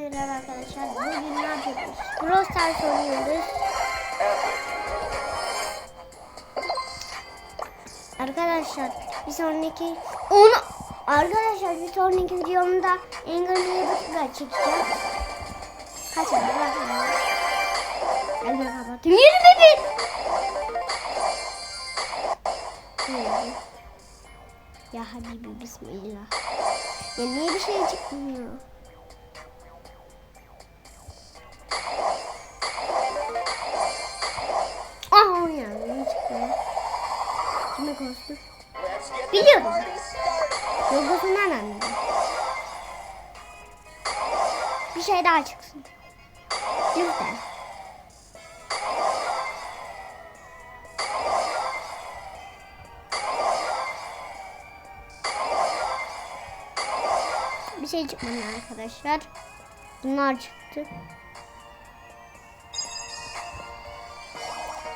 Merhaba arkadaşlar. Bugün ne yapıyoruz? Brawl Stars oynuyoruz. Arkadaşlar bir sonraki onu arkadaşlar bir sonraki videomda Angry Birds'la çekeceğim. Kaç. Elimi kapatayım. 20 bin. Neydi? Ya Habibi Bismillah. Ya niye bir şey çıkmıyor? Biliyordum. Logosundan anladım. Bir şey daha çıksın. Lütfen. Bir şey çıkmadı arkadaşlar. Bunlar çıktı.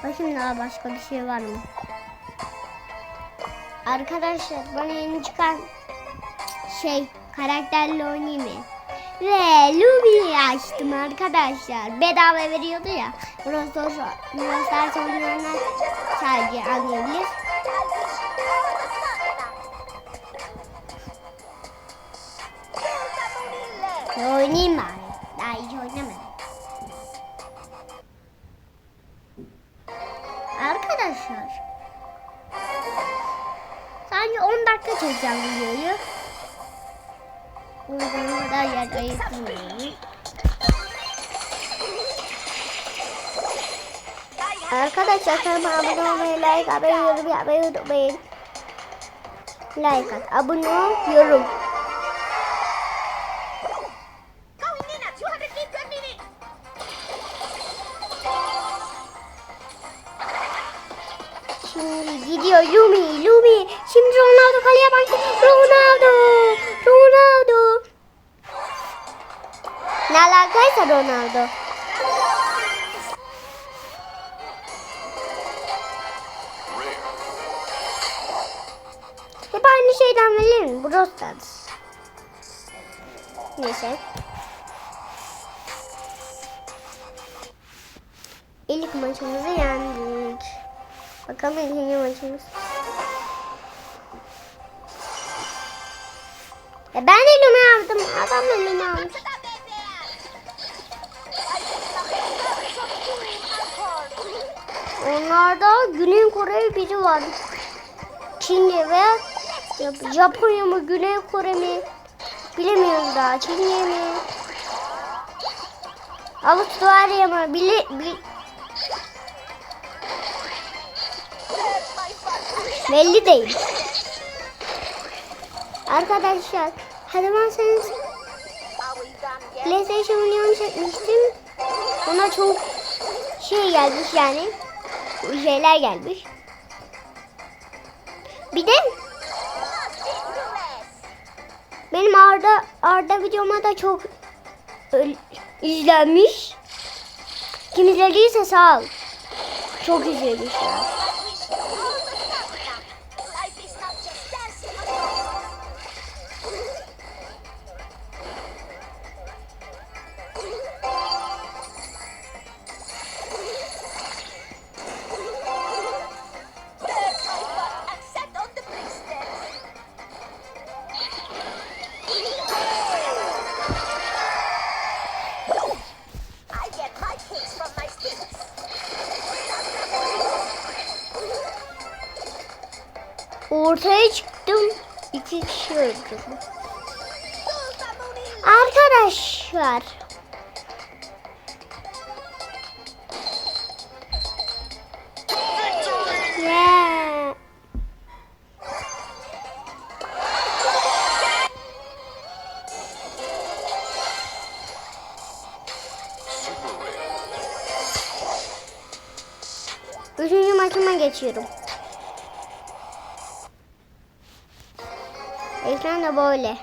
Bakayım daha başka bir şey var mı? Arkadaşlar bana yeni çıkan şey karakterle oynayayım mı? Ve Lumi'yi açtım arkadaşlar. Bedava veriyordu ya. Brawl Stars oynayanlar sadece anlayabilir. Oynayayım bari. Daha hiç oynamadım. Sadece 10 dakika çekeceğim videoyu. O kadar yer ayırtmıyorum. Arkadaşlar kanalıma abone olmayı, like atmayı, yorum yapmayı unutmayın. Like at, abone ol, yorum. Alakaysa Ronaldo. Hep aynı şeyden verir mi? Brawl Stars. Neyse. İlk maçımızı yendik. Bakalım ikinci maçımız. Ya ben elimi aldım. Adam da elimi almış. Onlarda Güney Kore biri var. Çince ve Jap- Japonya mı Güney Kore mi bilemiyoruz daha. Çince mi? Avustralya mı? Bili, bili, belli değil. Arkadaşlar hadi ben senin PlayStation oynuyorum çekmiştim. Ona çok şey gelmiş yani. Şeyler gelmiş. Bir de benim Arda Arda videoma da çok izlenmiş. Kim izlediyse sağ ol. Çok izlemiş Ortaya çıktım. İki kişi öldürdüm. Arkadaşlar. Yeah. Üçüncü maçıma geçiyorum. Ekran da böyle.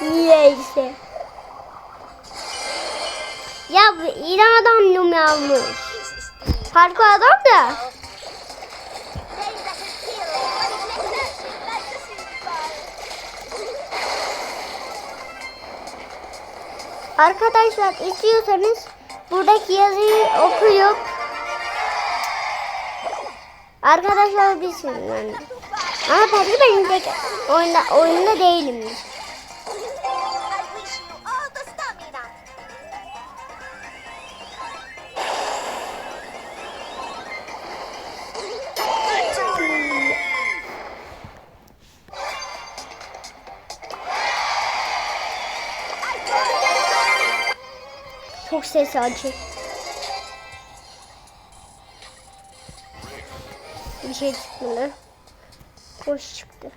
Niyeyse. Ya bu İran adam num yapmış. Parkur adam da. Arkadaşlar istiyorsanız buradaki yazıyı okuyup Arkadaşlar sürü yani. Ama belki ben tek oyunda, oyunda değilim. Çok ses acı. Bir şey çıkmadı. Boş çıktı.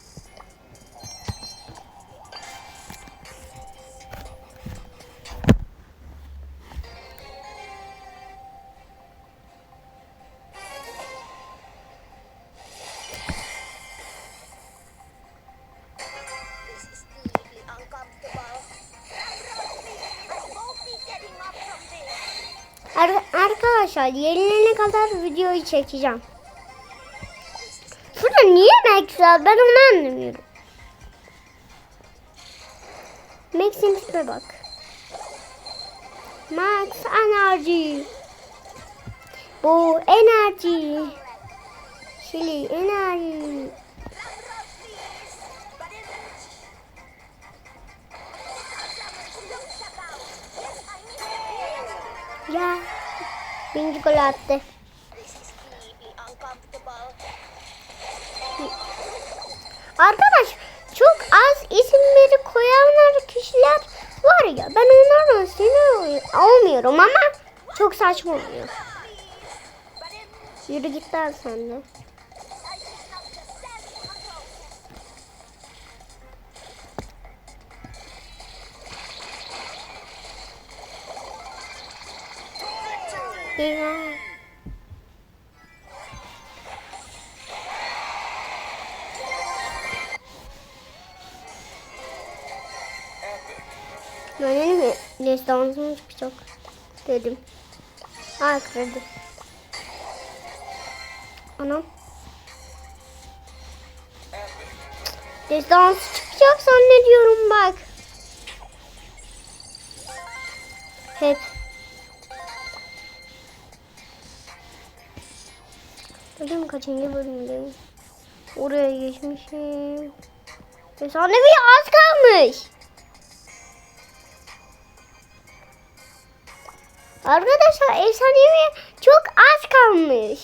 Ar- arkadaşlar yenilene kadar videoyu çekeceğim. Niye Max var? Ben onu anlamıyorum. Max'in tipine bak. Max enerji. Bu enerji. Şili enerji. Ya. Birinci gol attı. Arkadaş çok az isimleri koyanlar kişiler var ya ben onlardan sinir olmuyorum ama çok saçma oluyor. Yürü git lan sen de. Ya. Ben dedim ki destansım çıkacak dedim. Ha kırdı. Anam. Destans çıkacak zannediyorum bak. Hep. Dedim kaçıncı bölümdeyim. Oraya geçmişim. Efsanevi az kalmış. Arkadaşlar efsanevi çok az kalmış.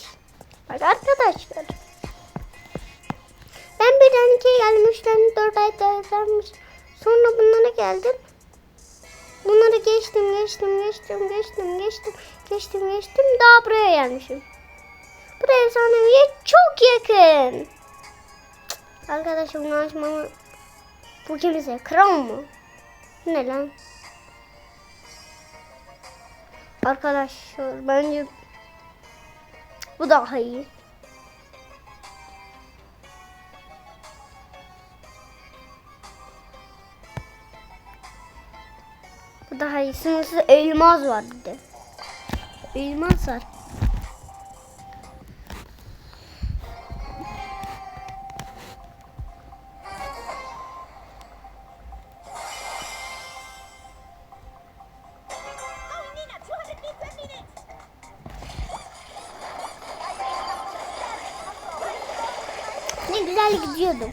Bak arkadaşlar. Ben birden ikiye gelmiştim. Dört ay gelmiş. Sonra bunlara geldim. Bunları geçtim, geçtim, geçtim, geçtim, geçtim, geçtim, geçtim. Daha buraya gelmişim. Buraya efsaneviye çok yakın. Cık, Arkadaşlar bunu açmamı... Bu kimse? Kral mı? Ne lan? Arkadaşlar bence bu daha iyi. Bu daha iyi. Sınırsız elmas var bir de. Elmas var. Güzel gidiyordum.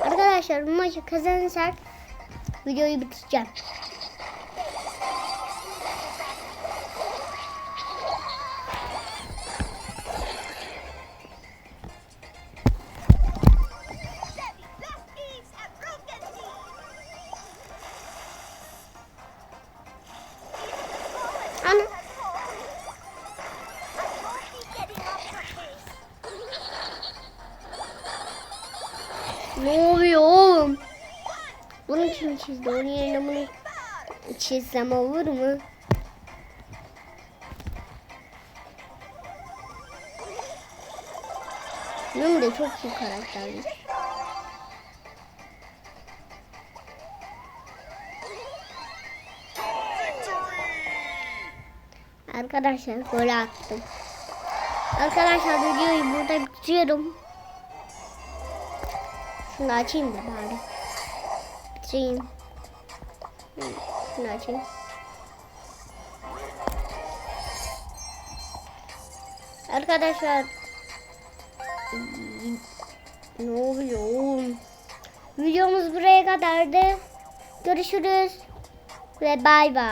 Arkadaşlar bu maçı kazanırsak videoyu bitireceğim. 500 de onun yerine bunu çizsem olur mu? Bunun da çok iyi karaktermiş. Arkadaşlar gol attım. Arkadaşlar videoyu burada bitiriyorum. Şunu açayım da bari. Bitireyim. Şunu. Arkadaşlar ne oluyor? Videomuz buraya kadardı. Görüşürüz ve bay bay.